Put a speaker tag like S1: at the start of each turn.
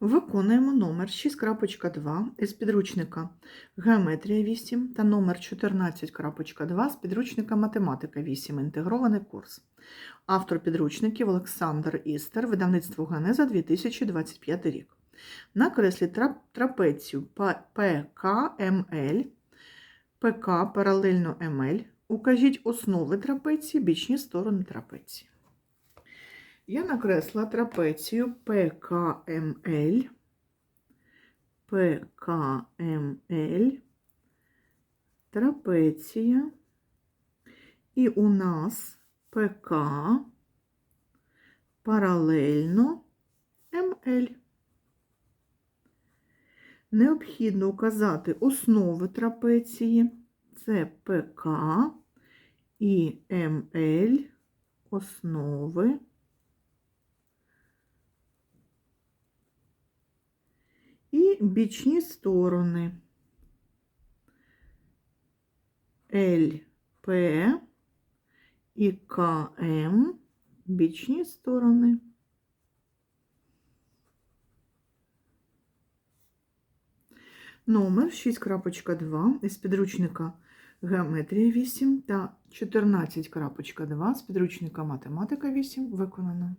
S1: Виконуємо номер 6.2 із підручника Геометрія 8 та номер 14.2 з підручника Математика 8. Інтегрований курс. Автор підручників Олександр Істер, видавництво Генеза 2025 рік. Накреслі трап- трапецію ПКМЛ, ПК паралельно МЛ. Укажіть основи трапеції, бічні сторони трапеції. Я накресла трапецію ПКМЛ, ПКМЛ, трапеція, і у нас ПК паралельно МЛ. Необхідно указати основи трапеції. Це ПК і МЛ основи. Бічні сторони ЛП і КМ бічні сторони. Номер 6.2 із підручника Геометрія 8 та 14.2 з підручника Математика 8 виконано.